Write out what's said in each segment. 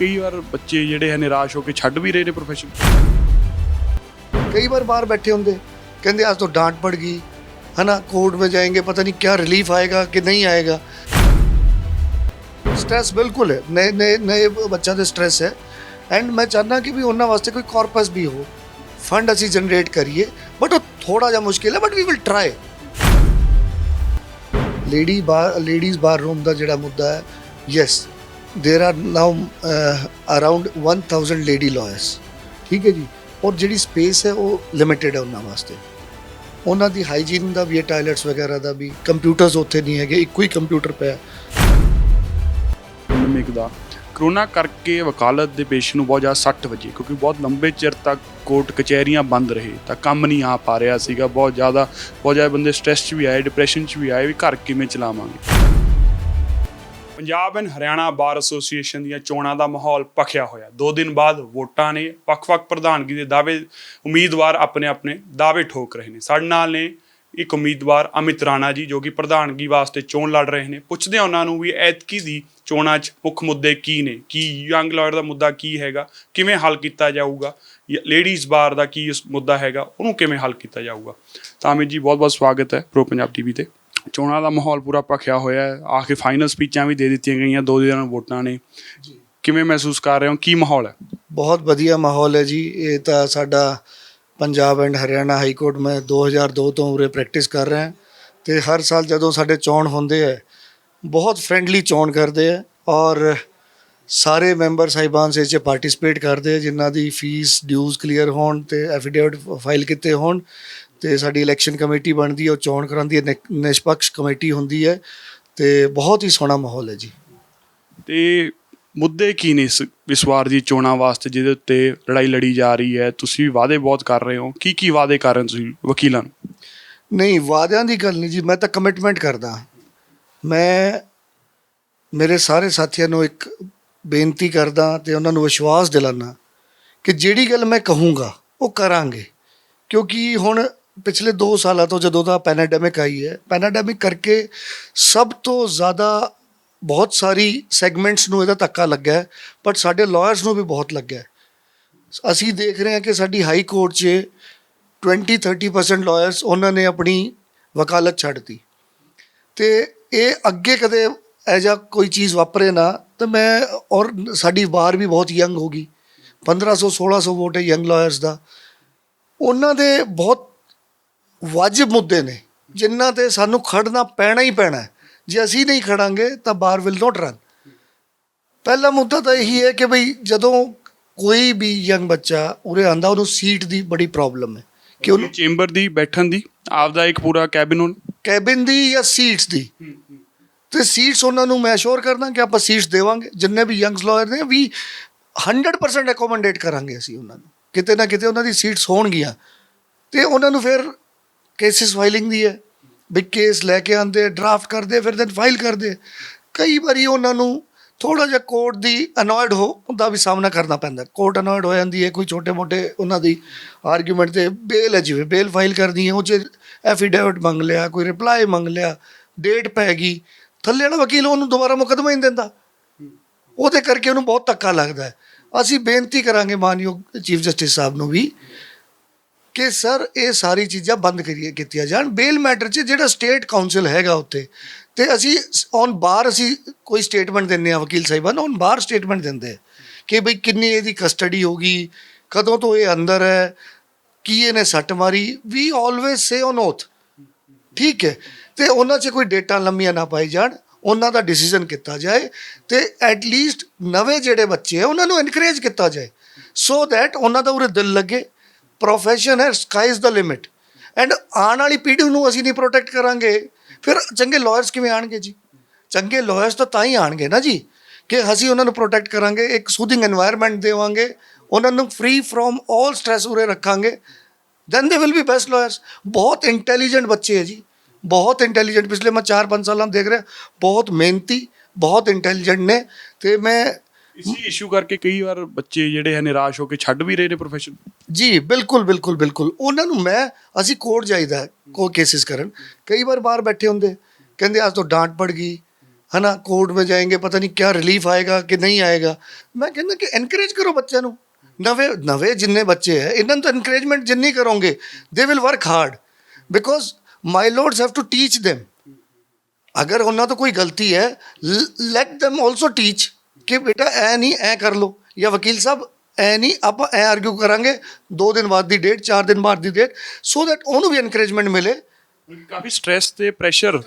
ਕਈ ਵਾਰ ਬੱਚੇ ਜਿਹੜੇ ਹੈ ਨਿਰਾਸ਼ ਹੋ ਕੇ ਛੱਡ ਵੀ ਰਹੇ ਨੇ ਪ੍ਰੋਫੈਸ਼ਨ कई बार बाहर बैठे होंगे कहते आज तो डांट पड़ गई है ना कोर्ट में जाएंगे पता नहीं क्या रिलीफ आएगा कि नहीं आएगा ਸਟ੍ਰੈਸ ਬਿਲਕੁਲ ਹੈ ਨਏ ਨਏ ਨਏ ਬੱਚਿਆਂ ਦੇ ਸਟ੍ਰੈਸ ਹੈ ਐਂਡ ਮੈਂ ਚਾਹੁੰਦਾ ਕਿ ਵੀ ਉਹਨਾਂ ਵਾਸਤੇ ਕੋਈ ਕਾਰਪਸ ਵੀ ਹੋ ਫੰਡ ਅਸੀਂ ਜਨਰੇਟ ਕਰੀਏ ਬਟ ਉਹ ਥੋੜਾ ਜਿਹਾ ਮੁਸ਼ਕਿਲ ਹੈ but we will try lady bar ladies bar room ਦਾ ਜਿਹੜਾ ਮੁੱਦਾ ਹੈ yes there are now around 1000 lady lawyers ਠੀਕ ਹੈ ਜੀ ਔਰ ਜਿਹੜੀ ਸਪੇਸ ਹੈ ਉਹ ਲਿਮਿਟਿਡ ਹੈ ਉਹਨਾਂ ਵਾਸਤੇ ਉਹਨਾਂ ਦੀ ਹਾਈਜੀਨ ਦਾ ਵੀ ਹੈ ਟਾਇਲਟਸ ਵਗੈਰਾ ਦਾ ਵੀ ਕੰਪਿਊਟਰਸ ਉੱਥੇ ਨਹੀਂ ਹੈਗੇ ਇੱਕੋ ਹੀ ਕੰਪਿਊਟਰ ਪਿਆ ਨਿਮਿਕ ਦਾ ਕਰੋਨਾ ਕਰਕੇ ਵਕਾਲਤ ਦੇ ਪੇਸ਼ੇ ਨੂੰ ਬਹੁਤ ਜ਼ਿਆਦਾ ਸੱਟ ਵੱਜੀ ਕਿਉਂਕਿ ਬਹੁਤ ਲੰਬੇ ਚਿਰ ਤੱਕ ਕੋਰਟ ਕਚਹਿਰੀਆਂ ਬੰਦ ਰਹੇ ਤਾਂ ਕੰਮ ਨਹੀਂ ਆ ਪਾ ਰਿਹਾ ਸੀਗਾ ਬਹੁਤ ਜ਼ਿਆਦਾ ਬਹੁਤ ਜ਼ਿਆਦਾ ਬੰਦੇ ਸਟ੍ਰੈਸ 'ਚ ਵੀ ਆਏ ਡਿਪਰੈਸ਼ਨ 'ਚ ਵੀ ਆਏ ਵੀ ਘਰ ਕਿਵੇਂ ਚਲਾਵਾਂਗੇ Punjab and Haryana bar association ਦੀਆਂ ਚੋਣਾਂ ਦਾ ਮਾਹੌਲ ਪਖਿਆ ਹੋਇਆ। ਦੋ ਦਿਨ ਬਾਅਦ ਵੋਟਾਂ ਨੇ ਵੱਖ-ਵੱਖ ਪ੍ਰਧਾਨਗੀ ਦੇ ਦਾਅਵੇ, ਉਮੀਦਵਾਰ ਆਪਣੇ ਆਪਣੇ ਦਾਅਵੇ ਠੋਕ ਰਹੇ ਨੇ। ਸਾਡੇ ਨਾਲ ਨੇ ਇੱਕ ਉਮੀਦਵਾਰ ਅਮਿਤ ਰਾਣਾ ਜੀ, ਜੋ ਕਿ ਪ੍ਰਧਾਨਗੀ ਵਾਸਤੇ ਚੋਣ ਲੜ ਰਹੇ ਨੇ। ਪੁੱਛਦੇ ਹਾਂ ਉਹਨਾਂ ਨੂੰ ਵੀ ਐਤਕੀ ਦੀ ਚੋਣਾਂ 'ਚ ਮੁੱਖ ਮੁੱਦੇ ਕੀ ਨੇ? ਕੀ ਯੰਗ ਲਾਇਰ ਦਾ ਮੁੱਦਾ ਕੀ ਹੈਗਾ? ਕਿਵੇਂ ਹੱਲ ਕੀਤਾ ਜਾਊਗਾ? ਲੇਡੀਜ਼ ਬਾਰ ਦਾ ਕੀ ਉਸ ਮੁੱਦਾ ਹੈਗਾ? ਉਹਨੂੰ ਕਿਵੇਂ ਹੱਲ ਕੀਤਾ ਜਾਊਗਾ? ਤਾਂ ਅਮਿਤ ਜੀ, ਬਹੁਤ-ਬਹੁਤ ਸਵਾਗਤ ਹੈ ਪ੍ਰੋ ਪੰਜਾਬ ਟੀਵੀ ਤੇ। ਚੋਣਾਂ ਦਾ ਮਾਹੌਲ ਪੂਰਾ ਭਖਿਆ ਹੋਇਆ ਹੈ। ਆ ਕੇ ਫਾਈਨਲ ਸਪੀਚਾਂ ਵੀ ਦੇ ਦਿੱਤੀਆਂ ਗਈਆਂ ਦੋ ਦਿਨਾਂ ਵੋਟਾਂ ਨੇ। ਕਿਵੇਂ ਮਹਿਸੂਸ ਕਰ ਰਹੇ ਹੋ? ਕੀ ਮਾਹੌਲ ਹੈ? ਬਹੁਤ ਵਧੀਆ ਮਾਹੌਲ ਹੈ ਜੀ। ਇਹ ਤਾਂ ਸਾਡਾ Punjab and Haryana high court ਮੈਂ 2002 ਤੋਂ ਉਰੇ ਪ੍ਰੈਕਟਿਸ ਕਰ ਰਿਹਾ ਹਾਂ ਤੇ ਹਰ ਸਾਲ ਜਦੋਂ ਸਾਡੇ ਚੋਣ ਹੁੰਦੇ ਹੈ ਬਹੁਤ ਫ੍ਰੈਂਡਲੀ ਚੋਣ ਕਰਦੇ ਹੈ ਔਰ ਸਾਰੇ ਮੈਂਬਰ ਸਾਹਿਬਾਨ ਸੇ ਚ ਪਾਰਟਿਸਿਪੇਟ ਕਰਦੇ ਜਿਨ੍ਹਾਂ ਦੀ ਫੀਸ ਡਿਊਜ਼ ਕਲੀਅਰ ਹੋਣ ਤੇ ਐਫੀਡੇਵਿਟ ਫਾਈਲ ਕੀਤੇ ਹੋਣ ਤੇ ਸਾਡੀ ਇਲੈਕਸ਼ਨ ਕਮੇਟੀ ਬਣਦੀ ਹੈ ਉਹ ਚੋਣ ਕਰਾਉਂਦੀ ਹੈ ਨਿ- ਨਿਸ਼ਪਕਸ਼ ਕਮੇਟੀ ਹੁੰਦੀ ਹੈ ਤੇ ਬਹੁਤ ਹੀ ਸੋਹਣਾ ਮਾਹੌਲ ਹੈ ਜੀ। ਤੇ ਮੁੱਦੇ ਕੀ ਨੇ ਇਸ ਇਸ ਵਾਰ ਦੀ ਚੋਣਾਂ ਵਾਸਤੇ ਜਿਹਦੇ ਉੱਤੇ ਲੜਾਈ ਲੜੀ ਜਾ ਰਹੀ ਹੈ? ਤੁਸੀਂ ਵੀ ਵਾਅਦੇ ਬਹੁਤ ਕਰ ਰਹੇ ਹੋ। ਕੀ ਕੀ ਵਾਅਦੇ ਕਰ ਰਹੇ ਹੋ ਤੁਸੀਂ ਵਕੀਲਾਂ ਨੂੰ? ਨਹੀਂ ਵਾਅਦਿਆਂ ਦੀ ਗੱਲ ਨਹੀਂ ਜੀ ਮੈਂ ਤਾਂ ਕਮਿਟਮੈਂਟ ਕਰਦਾ। ਮੈਂ ਮੇਰੇ ਸਾਰੇ ਸਾਥੀਆਂ ਨੂੰ ਇੱਕ ਬੇਨਤੀ ਕਰਦਾ ਤੇ ਉਹਨਾਂ ਨੂੰ ਵਿਸ਼ਵਾਸ ਦਿਲਾਨਾ ਕਿ ਜਿਹੜੀ ਗੱਲ ਮੈਂ ਕਹੂੰਗਾ, ਉਹ ਕਰਾਂਗੇ। ਕਿਉਂਕਿ ਹੁਣ ਪਿਛਲੇ 2 ਸਾਲਾਂ ਤੋਂ ਜਦੋਂ ਦਾ ਪੈਨਾਡੈਮਿਕ ਆਈ ਹੈ ਪੈਨਾਡੈਮਿਕ ਕਰਕੇ ਸਭ ਤੋਂ ਜ਼ਿਆਦਾ ਬਹੁਤ ਸਾਰੀ ਸੈਗਮੈਂਟਸ ਨੂੰ ਇਹਦਾ ਧੱਕਾ ਲੱਗਾ ਹੈ ਪਰ ਸਾਡੇ ਲਾਇਰਸ ਨੂੰ ਵੀ ਬਹੁਤ ਲੱਗਾ ਅਸੀਂ ਦੇਖ ਰਹੇ ਹਾਂ ਕਿ ਸਾਡੀ ਹਾਈ ਕੋਰਟ 'ਚ 20 30% ਲਾਇਰਸ ਉਹਨਾਂ ਨੇ ਆਪਣੀ ਵਕਾਲਤ ਛੱਡਤੀ ਤੇ ਇਹ ਅੱਗੇ ਕਦੇ ਐਜਾ ਕੋਈ ਚੀਜ਼ ਵਾਪਰੇ ਨਾ ਤਾਂ ਮੈਂ ਔਰ ਸਾਡੀ ਬਾਰ ਵੀ ਬਹੁਤ ਯੰਗ ਹੋਗੀ 1500 1600 ਵੋਟ ਹੈ ਯੰਗ ਲਾਇਰਸ ਦਾ। ਉਹਨਾਂ ਦੇ ਬਹੁਤ ਵਾਜਿਬ ਮੁੱਦੇ ਨੇ ਜਿਨ੍ਹਾਂ ਤੇ ਸਾਨੂੰ ਖੜਨਾ ਪੈਣਾ ਹੀ ਪੈਣਾ ਹੈ। ਜੇ ਅਸੀਂ ਨਹੀਂ ਖੜਾਂਗੇ ਤਾਂ ਬਾਰ ਵਿਲ ਨੋਟ ਰਨ ਪਹਿਲਾ ਮੁੱਦਾ ਤਾਂ ਇਹੀ ਹੈ ਕਿ ਭਈ ਜਦੋਂ ਕੋਈ ਵੀ ਯੰਗ ਬੱਚਾ ਉਰੇ ਆਂਦਾ ਉਹਨੂੰ ਸੀਟ ਦੀ ਬੜੀ ਪ੍ਰੋਬਲਮ ਹੈ। ਕਿ ਉਹਨੂੰ ਚੇਂਬਰ ਦੀ ਬੈਠਣ ਦੀ ਆਪਦਾ ਇੱਕ ਪੂਰਾ ਕੈਬਿਨ ਹੋਣ ਕੈਬਿਨ ਦੀ ਜਾਂ ਸੀਟਸ ਦੀ। ਤੇ ਸੀਟਸ ਉਹਨਾਂ ਨੂੰ ਮੈਂ ਅਸ਼ੋਰ ਕਰਦਾ ਕਿ ਆਪਾਂ ਸੀਟਸ ਦੇਵਾਂਗੇ। ਜਿੰਨੇ ਵੀ ਯੰਗਸ ਲਾਇਰ ਨੇ, ਵੀ 100% ਅਕੋਮੋਡੇਟ ਕਰਾਂਗੇ ਅਸੀਂ ਉਹਨਾਂ ਨੂੰ। ਕਿਤੇ ਨਾ ਕਿਤੇ ਉਹਨਾਂ ਦੀ ਸੀਟਸ ਹੋਣਗੀਆਂ। ਤੇ ਉਹਨਾਂ ਨੂੰ ਫਿਰ ਕੇਸਿਸ ਫਾਈਲਿੰਗ ਦੀ ਹੈ। ਵੀ ਕੇਸ ਲੈ ਕੇ ਆਉਂਦੇ ਡਰਾਫਟ ਕਰਦੇ, ਫਿਰ ਦੈਨ ਫਾਈਲ ਕਰਦੇ। ਕਈ ਵਾਰੀ ਉਹਨਾਂ ਨੂੰ ਥੋੜਾ ਜਿਹਾ ਕੋਰਟ ਦੀ ਅਨੋਇਡ ਹੋ ਉਹਦਾ ਵੀ ਸਾਹਮਣਾ ਕਰਨਾ ਪੈਂਦਾ। ਕੋਰਟ ਅਨੋਇਡ ਹੋ ਜਾਂਦੀ ਹੈ, ਕੋਈ ਛੋਟੇ ਮੋਟੇ ਉਹਨਾਂ ਦੀ ਆਰਗੂਮੈਂਟ ਤੇ ਬੇਲ ਹੈ, ਜਿਵੇਂ ਬੇਲ ਫਾਈਲ ਕਰਦੀ ਹੈ, ਉਹ 'ਚ ਐਫੀਡੇਵਿਟ ਮੰਗ ਲਿਆ, ਕੋਈ ਰਿਪਲਾਈ ਮੰਗ ਲਿਆ ਡੇਟ ਪੈ ਗਈ। ਥੱਲੇ ਵਾਲਾ ਵਕੀਲ ਉਹਨੂੰ ਦੁਬਾਰਾ ਮੁਕੱਦਮਾ ਹੀ ਨਹੀਂ ਦਿੰਦਾ। ਉਹਦੇ ਕਰਕੇ ਉਹਨੂੰ ਬਹੁਤ ਧੱਕਾ ਲੱਗਦਾ ਹੈ। ਅਸੀਂ ਬੇਨਤੀ ਕਰਾਂਗੇ ਮਾਨਯੋਗ ਚੀਫ ਜਸਟਿਸ ਸਾਹਿਬ ਨੂੰ ਵੀ ਕਿ ਸਰ, ਇਹ ਸਾਰੀ ਚੀਜ਼ਾਂ ਬੰਦ ਕਰੀਏ, ਕੀਤੀਆਂ ਜਾਣ। ਬੇਲ ਮੈਟਰ 'ਚ ਜਿਹੜਾ ਸਟੇਟ ਕਾਉਂਸਲ ਹੈਗਾ ਉੱਤੇ ਤੇ ਅਸੀਂ ਔਨ ਬਾਰ ਅਸੀਂ ਕੋਈ ਸਟੇਟਮੈਂਟ ਦਿੰਦੇ ਆ ਵਕੀਲ ਸਾਹਿਬਾਨ ਔਨ ਬਾਰ ਸਟੇਟਮੈਂਟ ਦਿੰਦੇ ਕਿ ਬਈ ਕਿੰਨੀ ਇਹਦੀ ਕਸਟਡੀ ਹੋਗੀ ਕਦੋਂ ਤੋਂ ਇਹ ਅੰਦਰ ਹੈ, ਕੀ ਇਹਨੇ ਸੱਟ ਮਾਰੀ। ਵੀ ਆਲਵੇਸ ਸੇ ਔਨ ਓਥ ਠੀਕ ਹੈ। ਤੇ ਉਹਨਾਂ 'ਚ ਕੋਈ ਡੇਟਾ ਲੰਮੀਆਂ ਨਾ ਪਾਈ ਜਾਣ, ਉਹਨਾਂ ਦਾ ਡਿਸੀਜਨ ਕੀਤਾ ਜਾਏ ਤੇ ਐਟ ਲੀਸਟ ਨਵੇਂ ਜਿਹੜੇ ਬੱਚੇ ਆ, ਉਹਨਾਂ ਨੂੰ ਇਨਕਰੇਜ ਕੀਤਾ ਜਾਏ। ਸੋ ਥੈਟ ਉਹਨਾਂ ਦਾ ਉਰੇ ਦਿਲ ਲੱਗੇ। ਪ੍ਰੋਫੈਸ਼ਨ ਹੈ sky is the limit and ਆਉਣ ਵਾਲੀ ਪੀੜ੍ਹੀ ਨੂੰ ਅਸੀਂ ਨਹੀਂ ਪ੍ਰੋਟੈਕਟ ਕਰਾਂਗੇ। ਫਿਰ ਚੰਗੇ ਲਾਇਰਸ ਕਿਵੇਂ ਆਣਗੇ ਜੀ? ਚੰਗੇ ਲਾਇਰਸ ਤਾਂ ਤਾਂ ਹੀ ਆਣਗੇ ਨਾ ਜੀ, ਕਿ ਅਸੀਂ ਉਹਨਾਂ ਨੂੰ ਪ੍ਰੋਟੈਕਟ ਕਰਾਂਗੇ, ਇੱਕ ਸੂਦਿੰਗ এনवायरमेंट ਦੇਵਾਂਗੇ। ਉਹਨਾਂ ਨੂੰ ਫ੍ਰੀ ਫਰੋਮ 올 ਸਟ्रेस ਉਰੇ ਰੱਖਾਂਗੇ। then they will be best lawyers ਬਹੁਤ ਇੰਟੈਲੀਜੈਂਟ ਬੱਚੇ ਹੈ ਜੀ ਬਹੁਤ ਇੰਟੈਲੀਜੈਂਟ ਪਿਛਲੇ ਮੈਂ 4-5 ਸਾਲਾਂ ਤੋਂ ਦੇਖ ਰਿਹਾ ਬਹੁਤ ਮਿਹਨਤੀ ਬਹੁਤ ਇੰਟੈਲੀਜੈਂਟ ਨੇ ਤੇ ਮੈਂ ਇਸੇ ਇਸ਼ੂ ਕਰਕੇ ਕਈ ਵਾਰ ਬੱਚੇ ਜਿਹੜੇ ਹੈ ਨਿਰਾਸ਼ ਹੋ ਕੇ ਛੱਡ ਵੀ ਰਹੇ ਨੇ ਪ੍ਰੋਫੈਸ਼ਨ ਜੀ ਬਿਲਕੁਲ ਬਿਲਕੁਲ ਬਿਲਕੁਲ ਉਹਨਾਂ ਨੂੰ ਮੈਂ ਅਸੀਂ ਕੋਰਟ ਜਾਈਦਾ ਕੋ ਕੇਸਿਸ ਕਰਨ ਕਈ ਵਾਰ ਬਾਹਰ ਬੈਠੇ ਹੁੰਦੇ ਕਹਿੰਦੇ ਅੱਜ ਤੋਂ ਡਾਂਟ ਪੜ ਗਈ है ना कोर्ट में जाएंगे पता नहीं क्या रिलीफ आएगा कि नहीं आएगा मैं कहना कि एनकरेज करो ਬੱਚਿਆਂ ਨੂੰ ਨਵੇਂ ਨਵੇਂ ਜਿੰਨੇ ਬੱਚੇ ਹੈ ਇਹਨਾਂ ਨੂੰ ਤਾਂ ਐਨਕਰੇਜਮੈਂਟ ਜਿੰਨੀ ਕਰੋਗੇ they will work hard because my lords have to teach them ਅਗਰ ਉਹਨਾਂ ਤੋਂ ਕੋਈ ਗਲਤੀ ਹੈ ਲੈਟ them ਆਲਸੋ ਟੀਚ ਕਿ ਬੇਟਾ ਐ ਨਹੀਂ ਐ ਕਰ ਲੋ ਜਾਂ ਵਕੀਲ ਸਾਹਿਬ ਐ ਨਹੀਂ ਆਪਾਂ ਐ ਆਰਗੂ ਕਰਾਂਗੇ 2 ਦਿਨ ਬਾਅਦ ਦੀ ਡੇਟ 4 ਦਿਨ ਬਾਅਦ ਦੀ ਡੇਟ ਸੋ ਦੈਟ ਉਹਨੂੰ ਵੀ ਐਨਕਰੇਜਮੈਂਟ ਮਿਲੇ ਕਾਫੀ ਸਟ੍ਰੈਸ ਤੇ ਪ੍ਰੈਸ਼ਰ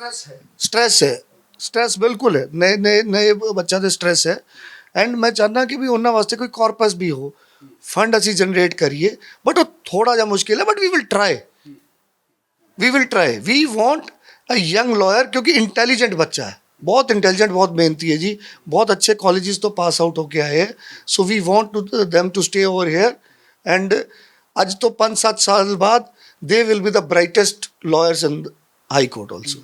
ਸਟ੍ਰੈਸ ਹੈ ਸਟ੍ਰੈਸ ਬਿਲਕੁਲ ਹੈ ਨਏ ਨਏ ਨਏ ਬੱਚਿਆਂ ਦੇ ਸਟ੍ਰੈਸ ਹੈ ਐਂਡ ਮੈਂ ਚਾਹੁੰਦਾ ਕਿ ਵੀ ਉਹਨਾਂ ਵਾਸਤੇ ਕੋਈ ਕਾਰਪਸ ਵੀ ਹੋ ਫੰਡ ਅਸੀਂ ਜਨਰੇਟ ਕਰੀਏ ਬਟ ਉਹ ਥੋੜਾ ਜਿਹਾ ਮੁਸ਼ਕਿਲ ਹੈ but we will try we will try we want a young lawyer ਕਿਉਂਕਿ ਇੰਟੈਲੀਜੈਂਟ ਬੱਚਾ ਹੈ ਬਹੁਤ ਇੰਟੈਲੀਜੈਂਟ ਬਹੁਤ ਮਿਹਨਤੀ ਹੈ ਜੀ ਬਹੁਤ ਅੱਛੇ ਕਾਲਜਸ ਤੋਂ ਪਾਸ ਆਊਟ ਹੋ ਕੇ ਆਏ ਹੈ so we want to them to stay over here and ਅੱਜ ਤੋਂ 5-7 ਸਾਲ ਬਾਅਦ they will be the brightest lawyers in high court also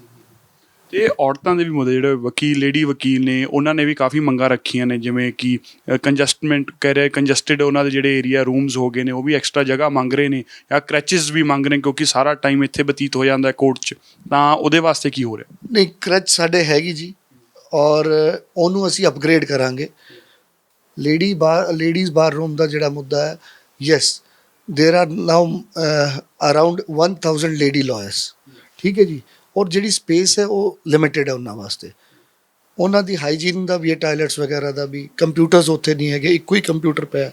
ਤੇ ਔਰਤਾਂ ਦੇ ਵੀ ਮੁੱਦੇ ਜਿਹੜੇ ਵਕੀਲ ਲੇਡੀ ਵਕੀਲ ਨੇ ਉਹਨਾਂ ਨੇ ਵੀ ਕਾਫੀ ਮੰਗਾਂ ਰੱਖੀਆਂ ਨੇ ਜਿਵੇਂ ਕਿ ਕੰਜਸਟਮੈਂਟ ਕਹਿ ਰਹੇ ਕੰਜਸਟਡ ਉਹਨਾਂ ਦੇ ਜਿਹੜੇ ਏਰੀਆ ਰੂਮਸ ਹੋ ਗਏ ਨੇ ਉਹ ਵੀ ਐਕਸਟਰਾ ਜਗ੍ਹਾ ਮੰਗ ਰਹੇ ਨੇ ਜਾਂ ਕ੍ਰੈਚਸ ਵੀ ਮੰਗ ਰਹੇ ਨੇ ਕਿਉਂਕਿ ਸਾਰਾ ਟਾਈਮ ਇੱਥੇ ਬਤੀਤ ਹੋ ਜਾਂਦਾ ਹੈ ਕੋਰਟ 'ਚ ਤਾਂ ਉਹਦੇ ਵਾਸਤੇ ਕੀ ਹੋ ਰਿਹਾ ਨਹੀਂ ਕਰਚ ਸਾਡੇ ਹੈਗੀ ਜੀ ਔਰ ਉਹਨੂੰ ਅਸੀਂ ਅਪਗ੍ਰੇਡ ਕਰਾਂਗੇ lady bar ladies bar room ਦਾ ਜਿਹੜਾ ਮੁੱਦਾ ਹੈ yes there are now around 1000 lady lawyers ਠੀਕ ਹੈ ਜੀ ਔਰ ਜਿਹੜੀ ਸਪੇਸ ਹੈ ਉਹ ਲਿਮਿਟਿਡ ਹੈ ਉਹਨਾਂ ਵਾਸਤੇ। ਉਹਨਾਂ ਦੀ ਹਾਈਜੀਨ ਦਾ ਵੀ ਹੈ ਟਾਇਲਟਸ ਵਗੈਰਾ ਦਾ ਵੀ। ਕੰਪਿਊਟਰਸ ਉੱਥੇ ਨਹੀਂ ਹੈਗੇ, ਇੱਕੋ ਹੀ ਕੰਪਿਊਟਰ ਪਿਆ।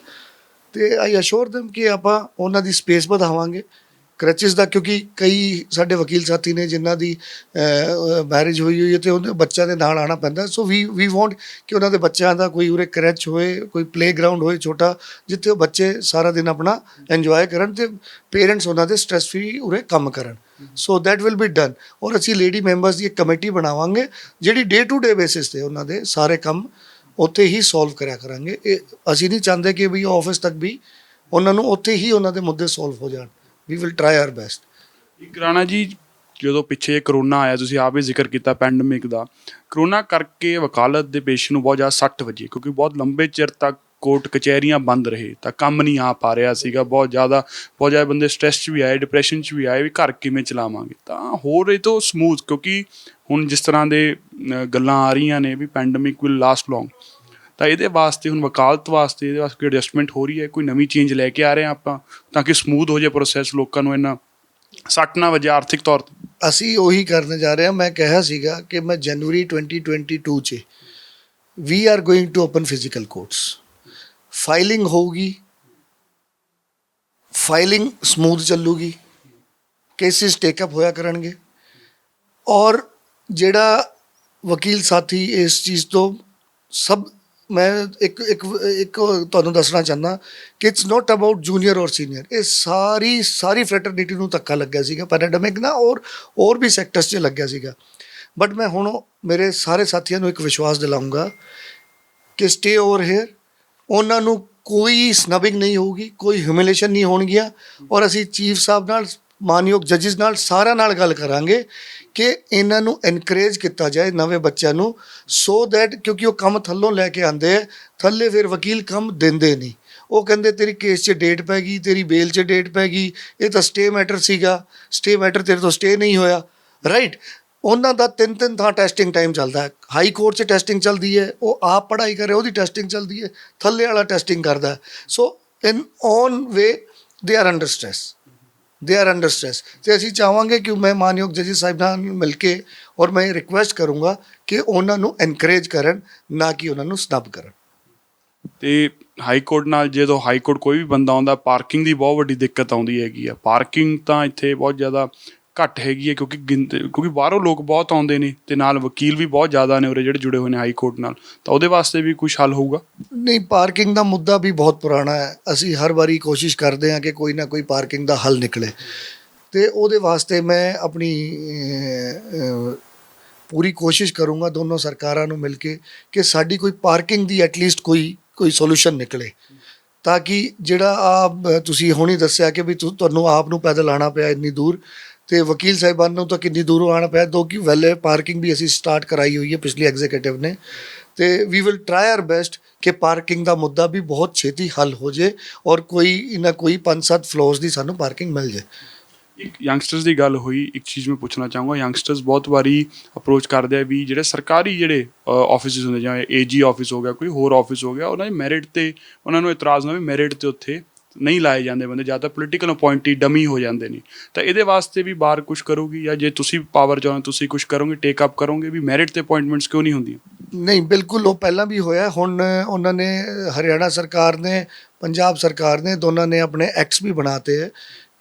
ਤੇ ਆਈ ਅਸ਼ੋਰ them ਕਿ ਆਪਾਂ ਉਹਨਾਂ ਦੀ ਸਪੇਸ ਵਧਾਵਾਂਗੇ। ਕਰਚਸ ਦਾ, ਕਿਉਂਕਿ ਕਈ ਸਾਡੇ ਵਕੀਲ ਸਾਥੀ ਨੇ ਜਿਨ੍ਹਾਂ ਦੀ ਮੈਰਿਜ ਹੋਈ ਹੋਈ ਹੈ ਤੇ ਉਹਦੇ ਬੱਚਿਆਂ ਦੇ ਨਾਲ ਆਣਾ ਪੈਂਦਾ। ਸੋ ਵੀ ਵੀ ਵਾਂਟ ਕਿ ਉਹਨਾਂ ਦੇ ਬੱਚਿਆਂ ਦਾ ਕੋਈ ਉਰੇ ਕਰਚ ਹੋਏ, ਕੋਈ ਪਲੇਗਰਾਉਂਡ ਹੋਏ ਛੋਟਾ, ਜਿੱਥੇ ਉਹ ਬੱਚੇ ਸਾਰਾ ਦਿਨ ਆਪਣਾ ਇੰਜੋਏ ਕਰਨ ਤੇ ਪੇਰੈਂਟਸ ਉਹਨਾਂ ਦੇ ਸਟ੍ਰੈਸ ਫ੍ਰੀ ਉਰੇ ਕੰਮ ਕਰਨ। So that will be done ਔਰ ਅਸੀਂ ਲੇਡੀ ਮੈਂਬਰਸ ਦੀ ਇੱਕ ਕਮੇਟੀ ਬਣਾਵਾਂਗੇ, ਜਿਹੜੀ ਡੇ ਟੂ ਡੇ ਬੇਸਿਸ ਤੇ ਉਹਨਾਂ ਦੇ ਸਾਰੇ ਕੰਮ ਉੱਥੇ ਹੀ ਸੋਲਵ ਕਰਿਆ ਕਰਾਂਗੇ। ਇਹ ਅਸੀਂ ਨਹੀਂ ਚਾਹੁੰਦੇ ਕਿ ਵੀ ਆਫਿਸ ਤੱਕ ਵੀ ਉਹਨਾਂ ਨੂੰ ਉੱਥੇ ਹੀ ਉਹਨਾਂ ਦੇ ਮੁੱਦੇ ਸੋਲਵ ਹੋ ਜਾਣ। We will try our best ਇੱਕ ਰਾਣਾ ਜੀ, ਜਦੋਂ ਪਿੱਛੇ ਕਰੋਨਾ ਆਇਆ, ਤੁਸੀਂ ਆਪ ਹੀ ਜ਼ਿਕਰ ਕੀਤਾ ਪੈਂਡੇਮਿਕ ਦਾ। ਕਰੋਨਾ ਕਰਕੇ ਵਕਾਲਤ ਦੇ ਪੇਸ਼ੇ ਨੂੰ ਬਹੁਤ ਜ਼ਿਆਦਾ ਸੱਟ ਵੱਜੀ, ਕਿਉਂਕਿ ਬਹੁਤ ਲੰਬੇ ਚਿਰ ਤੱਕ ਕੋਰਟ ਕਚਹਿਰੀਆਂ ਬੰਦ ਰਹੇ, ਤਾਂ ਕੰਮ ਨਹੀਂ ਆ ਪਾ ਰਿਹਾ ਸੀਗਾ, ਬਹੁਤ ਜ਼ਿਆਦਾ ਬਹੁਤ ਜ਼ਿਆਦਾ ਬੰਦੇ ਸਟ੍ਰੈਸ 'ਚ ਵੀ ਆਏ ਡਿਪਰੈਸ਼ਨ 'ਚ ਵੀ ਆਏ, ਵੀ ਘਰ ਕਿਵੇਂ ਚਲਾਵਾਂਗੇ? ਤਾਂ ਹੋਰ ਇਹ ਤੋਂ ਸਮੂਥ ਕਿਉਂਕਿ ਹੁਣ ਜਿਸ ਤਰ੍ਹਾਂ ਦੇ ਗੱਲਾਂ ਆ ਰਹੀਆਂ ਨੇ ਵੀ ਪੈਂਡੇਮਿਕ ਵਿਲ ਲਾਸਟ ਲੌਂਗ ਤਾਂ ਇਹਦੇ ਵਾਸਤੇ ਹੁਣ ਵਕਾਲਤ ਵਾਸਤੇ ਇਹਦੇ ਵਾਸਤੇ ਕੋਈ ਐਡਜਸਟਮੈਂਟ ਹੋ ਰਹੀ ਹੈ? ਕੋਈ ਨਵੀਂ ਚੇਂਜ ਲੈ ਕੇ ਆ ਰਹੇ ਹਾਂ ਆਪਾਂ ਤਾਂ ਕਿ ਸਮੂਥ ਹੋ ਜਾਏ ਪ੍ਰੋਸੈਸ ਲੋਕਾਂ ਨੂੰ ਇੰਨਾ ਸੱਟ ਨਾ ਵਜੇ ਆਰਥਿਕ ਤੌਰ ਤੇ? ਅਸੀਂ ਉਹੀ ਕਰਨ ਜਾ ਰਹੇ ਹਾਂ। ਮੈਂ ਕਿਹਾ ਸੀਗਾ ਕਿ ਮੈਂ ਜਨਵਰੀ 2022 ਚ we are going to open physical courts filing ਹੋਊਗੀ। ਫਾਈਲਿੰਗ ਸਮੂਥ ਚੱਲੂਗੀ। ਕੇਸਿਸ ਟੇਕ ਅਪ ਹੋਇਆ ਕਰਨਗੇ। ਔਰ ਜਿਹੜਾ ਵਕੀਲ ਸਾਥੀ ਇਸ ਚੀਜ਼ ਤੋਂ ਸਭ ਮੈਂ ਇੱਕ ਇੱਕ ਇੱਕ ਤੁਹਾਨੂੰ ਦੱਸਣਾ ਚਾਹੁੰਦਾ, ਕਿ ਇਟਸ ਨਾਟ ਅਬਾਊਟ ਜੂਨੀਅਰ ਔਰ ਸੀਨੀਅਰ ਇਹ ਸਾਰੀ ਸਾਰੀ ਫ੍ਰੈਟਰਨਿਟੀ ਨੂੰ ਧੱਕਾ ਲੱਗਿਆ ਸੀਗਾ ਪੈਂਡੇਮਿਕ ਨਾ, ਔਰ ਹੋਰ ਵੀ ਸੈਕਟਰਸ 'ਚ ਲੱਗਿਆ ਸੀਗਾ। ਬਟ ਮੈਂ ਹੁਣ ਮੇਰੇ ਸਾਰੇ ਸਾਥੀਆਂ ਨੂੰ ਇੱਕ ਵਿਸ਼ਵਾਸ ਦਿਲਾਉਂਗਾ ਕਿ ਸਟੇ ਓਵਰ ਹੇਅਰ ਉਹਨਾਂ ਨੂੰ ਕੋਈ ਸਨਬਿੰਗ ਨਹੀਂ ਹੋਊਗੀ, ਕੋਈ ਹਿਊਮਿਲੇਸ਼ਨ ਨਹੀਂ ਹੋਣਗੀਆਂ, ਔਰ ਅਸੀਂ ਚੀਫ ਸਾਹਿਬ ਨਾਲ ਮਾਨਯੋਗ ਜੱਜਿਸ ਨਾਲ ਸਾਰਿਆਂ ਨਾਲ ਗੱਲ ਕਰਾਂਗੇ ਕਿ ਇਹਨਾਂ ਨੂੰ ਐਨਕਰੇਜ ਕੀਤਾ ਜਾਏ ਨਵੇਂ ਬੱਚਿਆਂ ਨੂੰ ਸੋ ਦੈਟ ਕਿਉਂਕਿ ਉਹ ਕੰਮ ਥੱਲੋਂ ਲੈ ਕੇ ਆਂਦੇ ਆ, ਥੱਲੇ ਫਿਰ ਵਕੀਲ ਕੰਮ ਦਿੰਦੇ ਨਹੀਂ। ਉਹ ਕਹਿੰਦੇ, ਤੇਰੀ ਕੇਸ 'ਚ ਡੇਟ ਪੈ ਗਈ, ਤੇਰੀ ਬੇਲ 'ਚ ਡੇਟ ਪੈ ਗਈ, ਇਹ ਤਾਂ ਸਟੇ ਮੈਟਰ ਸੀਗਾ ਸਟੇ ਮੈਟਰ ਤੇਰੇ ਤੋਂ ਸਟੇ ਨਹੀਂ ਹੋਇਆ। ਰਾਈਟ ਉਹਨਾਂ ਦਾ ਤਿੰਨ ਤਿੰਨ ਥਾਂ ਟੈਸਟਿੰਗ ਟਾਈਮ ਚੱਲਦਾ ਹੈ। ਹਾਈ ਕੋਰਟ 'ਚ ਟੈਸਟਿੰਗ ਚੱਲਦੀ ਹੈ, ਉਹ ਆਪ ਪੜ੍ਹਾਈ ਕਰੇ ਉਹਦੀ ਟੈਸਟਿੰਗ ਚੱਲਦੀ ਹੈ, ਥੱਲੇ ਵਾਲਾ ਟੈਸਟਿੰਗ ਕਰਦਾ ਸੋ in one way they are under stress they are under stress ਤੇ ਅਸੀਂ ਚਾਹਾਂਗੇ ਕਿ ਮੈਂ ਮਾਨਯੋਗ ਜੱਜ ਸਾਹਿਬ ਨਾਲ ਮਿਲ ਕੇ ਔਰ ਮੈਂ ਰਿਕੁਐਸਟ ਕਰੂੰਗਾ ਕਿ ਉਹਨਾਂ ਨੂੰ ਐਨਕਰੇਜ ਕਰਨ, ਨਾ ਕਿ ਉਹਨਾਂ ਨੂੰ ਸਨਬ ਕਰਨ। ਤੇ ਹਾਈ ਕੋਰਟ ਨਾਲ ਜਦੋਂ ਹਾਈ ਕੋਰਟ ਕੋਈ ਵੀ ਬੰਦਾ ਆਉਂਦਾ ਪਾਰਕਿੰਗ ਦੀ ਬਹੁਤ ਵੱਡੀ ਦਿੱਕਤ ਆਉਂਦੀ ਹੈਗੀ ਆ। ਪਾਰਕਿੰਗ ਤਾਂ ਇੱਥੇ ਬਹੁਤ ਜ਼ਿਆਦਾ ਘੱਟ ਹੈਗੀ ਹੈ ਕਿਉਂਕਿ ਗਿਣਤ- ਕਿਉਂਕਿ ਬਾਹਰੋਂ ਲੋਕ ਬਹੁਤ ਆਉਂਦੇ ਨੇ ਤੇ ਨਾਲ ਵਕੀਲ ਵੀ ਬਹੁਤ ਜ਼ਿਆਦਾ ਨੇ ਉਰੇ ਜਿਹੜੇ ਜੁੜੇ ਹੋਏ ਨੇ ਹਾਈ ਕੋਰਟ ਨਾਲ। ਤਾਂ ਉਹਦੇ ਵਾਸਤੇ ਵੀ ਕੁਝ ਹੱਲ ਹੋਊਗਾ? ਨਹੀਂ, ਪਾਰਕਿੰਗ ਦਾ ਮੁੱਦਾ ਵੀ ਬਹੁਤ ਪੁਰਾਣਾ ਹੈ। ਅਸੀਂ ਹਰ ਵਾਰੀ ਕੋਸ਼ਿਸ਼ ਕਰਦੇ ਹਾਂ ਕਿ ਕੋਈ ਨਾ ਕੋਈ ਪਾਰਕਿੰਗ ਦਾ ਹੱਲ ਨਿਕਲੇ। ਤੇ ਉਹਦੇ ਵਾਸਤੇ ਮੈਂ ਆਪਣੀ ਪੂਰੀ ਕੋਸ਼ਿਸ਼ ਕਰੂੰਗਾ ਦੋਨੋਂ ਸਰਕਾਰਾਂ ਨੂੰ ਮਿਲ ਕੇ ਕਿ ਸਾਡੀ ਕੋਈ ਪਾਰਕਿੰਗ ਦੀ ਐਟਲੀਸਟ ਕੋਈ ਕੋਈ ਸੋਲੂਸ਼ਨ ਨਿਕਲੇ। ਤਾਂ ਕਿ ਜਿਹੜਾ ਆ, ਤੁਸੀਂ ਹੁਣੀ ਦੱਸਿਆ ਕਿ ਵੀ ਤੁਹਾਨੂੰ ਆਪ ਨੂੰ ਪੈਦਲ ਆਣਾ ਪਿਆ ਇੰਨੀ ਦੂਰ ਤੇ ਵਕੀਲ ਸਾਹਿਬਾਨ ਨੂੰ ਤਾਂ ਕਿੰਨੀ ਦੂਰੋਂ ਆਣਾ ਪਿਆ, ਦੋ ਕਿ ਵੈਲੇ ਪਾਰਕਿੰਗ ਵੀ ਅਸੀਂ ਸਟਾਰਟ ਕਰਾਈ ਹੋਈ ਹੈ ਪਿਛਲੀ ਐਗਜ਼ੀਕਿਊਟਿਵ ਨੇ। ਤੇ we will try our best ਕਿ ਪਾਰਕਿੰਗ ਦਾ ਮੁੱਦਾ ਵੀ ਬਹੁਤ ਛੇਤੀ ਹੱਲ ਹੋ ਜੇ ਔਰ ਕੋਈ ਇਹਨਾਂ ਕੋਈ 5-7 ਫਲੋਰਸ ਦੀ ਸਾਨੂੰ ਪਾਰਕਿੰਗ ਮਿਲ ਜੇ। ਇੱਕ ਯੰਗਸਟਰਸ ਦੀ ਗੱਲ ਹੋਈ, ਇੱਕ ਚੀਜ਼ ਮੈਂ ਪੁੱਛਣਾ ਚਾਹੂੰਗਾ ਯੰਗਸਟਰਸ ਬਹੁਤ ਵਾਰੀ ਅਪਰੋਚ ਕਰਦੇ ਆ ਵੀ ਜਿਹੜੇ ਸਰਕਾਰੀ ਜਿਹੜੇ ਆਫਿਸਿਸ ਹੁੰਦੇ ਜਾਂ ਏਜੀ ਆਫਿਸ ਹੋ ਗਿਆ, ਕੋਈ ਹੋਰ ਆਫਿਸ ਹੋ ਗਿਆ, ਉਹਨਾਂ ਦੀ ਮੈਰਿਟ ਤੇ, ਉਹਨਾਂ ਨੂੰ ਇਤਰਾਜ਼ ਨਾ ਵੀ ਮੈਰਿਟ ਤੇ ਉੱਥੇ ਨਹੀਂ ਲਾਏ ਜਾਂਦੇ ਬੰਦੇ, ਜਾਂ ਤਾਂ ਪੋਲੀਟੀਕਲ ਅਪਾਇੰਟੀ ਡਮੀ ਹੋ ਜਾਂਦੇ ਨੇ। ਤਾਂ ਇਹਦੇ ਵਾਸਤੇ ਵੀ ਬਾਰ ਕੁਝ ਕਰੋਗੀ, ਜਾਂ ਜੇ ਤੁਸੀਂ ਪਾਵਰ ਚਾਹੋ ਤੁਸੀਂ ਕੁਝ ਕਰੋਗੇ ਟੇਕ ਅਪ ਕਰੋਗੇ, ਵੀ ਮੈਰਿਟ ਤੇ ਅਪਾਇੰਟਮੈਂਟਸ ਕਿਉਂ ਨਹੀਂ ਹੁੰਦੀਆਂ? ਨਹੀਂ, ਬਿਲਕੁਲ ਉਹ ਪਹਿਲਾਂ ਵੀ ਹੋਇਆ। ਹੁਣ ਉਹਨਾਂ ਨੇ ਹਰਿਆਣਾ ਸਰਕਾਰ ਨੇ, ਪੰਜਾਬ ਸਰਕਾਰ ਨੇ, ਦੋਨਾਂ ਨੇ ਆਪਣੇ ਐਕਟਸ ਵੀ ਬਣਾਤੇ ਹੈ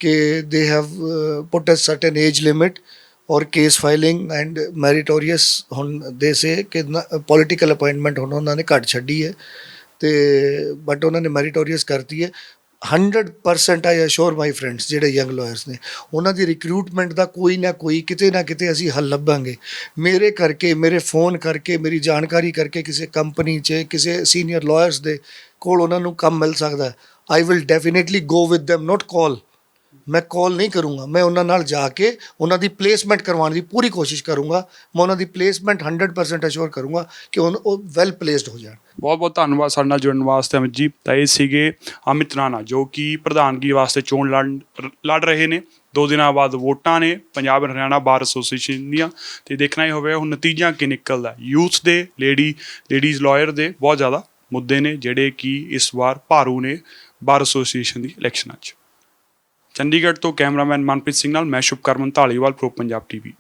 ਕਿ they have put a certain age limit ਔਰ ਕੇਸ ਫਾਈਲਿੰਗ ਐਂਡ ਮੈਰੀਟੋਰੀਅਸ ਹੁਣ ਦੇ ਸੇ ਕਿ ਪੋਲੀਟੀਕਲ ਅਪਾਇੰਟਮੈਂਟ ਹੁਣ ਉਹਨਾਂ ਨੇ ਘੱਟ ਛੱਡੀ ਹੈ। ਤੇ ਬਟ ਉਹਨਾਂ ਨੇ ਮੈਰੀਟੋਰੀਅਸ ਕਰਤੀ ਹੈ। 100% ਆਈ ਅਸ਼ੋਰ ਮਾਈ ਫਰੈਂਡਸ ਜਿਹੜੇ ਯੰਗ ਲਾਇਰਸ ਨੇ, ਉਹਨਾਂ ਦੀ ਰਿਕਰੂਟਮੈਂਟ ਦਾ ਕੋਈ ਨਾ ਕੋਈ, ਕਿਤੇ ਨਾ ਕਿਤੇ ਅਸੀਂ ਹੱਲ ਲੱਭਾਂਗੇ। ਮੇਰੇ ਕਰਕੇ, ਮੇਰੇ ਫੋਨ ਕਰਕੇ, ਮੇਰੀ ਜਾਣਕਾਰੀ ਕਰਕੇ ਕਿਸੇ ਕੰਪਨੀ 'ਚ, ਕਿਸੇ ਸੀਨੀਅਰ ਲਾਇਰਸ ਦੇ ਕੋਲ ਉਹਨਾਂ ਨੂੰ ਕੰਮ ਮਿਲ ਸਕਦਾ I will definitely go with them, not call ਮੈਂ ਕਾਲ ਨਹੀਂ ਕਰੂੰਗਾ। ਮੈਂ ਉਹਨਾਂ ਨਾਲ ਜਾ ਕੇ ਉਹਨਾਂ ਦੀ ਪਲੇਸਮੈਂਟ ਕਰਵਾਉਣ ਦੀ ਪੂਰੀ ਕੋਸ਼ਿਸ਼ ਕਰੂੰਗਾ। ਮੈਂ ਉਹਨਾਂ ਦੀ ਪਲੇਸਮੈਂਟ 100% ਅਸ਼ੋਰ ਕਰੂੰਗਾ ਕਿ ਉਹ ਉਹ ਵੈਲ ਪਲੇਸਡ ਹੋ ਜਾਣ। ਬਹੁਤ ਬਹੁਤ ਧੰਨਵਾਦ ਸਾਡੇ ਨਾਲ ਜੁੜਨ ਵਾਸਤੇ ਅਮਿਤ ਜੀ ਤਾਂ ਇਹ ਸੀਗੇ ਅਮਿਤ ਰਾਣਾ, ਜੋ ਕਿ ਪ੍ਰਧਾਨਗੀ ਵਾਸਤੇ ਚੋਣ ਲੜ ਲੜ ਰਹੇ ਨੇ। ਦੋ ਦਿਨਾਂ ਬਾਅਦ ਵੋਟਾਂ ਨੇ Punjab and Haryana bar association ਦੀਆਂ। ਤੇ ਦੇਖਣਾ ਹੀ ਹੋਵੇ ਹੁਣ ਨਤੀਜਾ ਕੀ ਨਿਕਲਦਾ ਯੂਥ ਦੇ, ਲੇਡੀ ਲੇਡੀਜ਼ ਲਾਇਰ ਦੇ ਬਹੁਤ ਜ਼ਿਆਦਾ ਮੁੱਦੇ ਨੇ, ਜਿਹੜੇ ਕਿ ਇਸ ਵਾਰ ਭਾਰੂ ਨੇ ਬਾਰ ਐਸੋਸੀਏਸ਼ਨ ਦੀ ਇਲੈਕਸ਼ਨਾਂ 'ਚ। ਚੰਡੀਗੜ੍ਹ ਤੋਂ ਕੈਮਰਾਮੈਨ ਮਨਪ੍ਰੀਤ ਸਿੰਘ ਨਾਲ ਮੈਂ ਸ਼ੁਭਕਰਮਨ ਢਾਲੀਵਾਲ ਪ੍ਰੋ ਪੰਜਾਬ ਟੀਵੀ।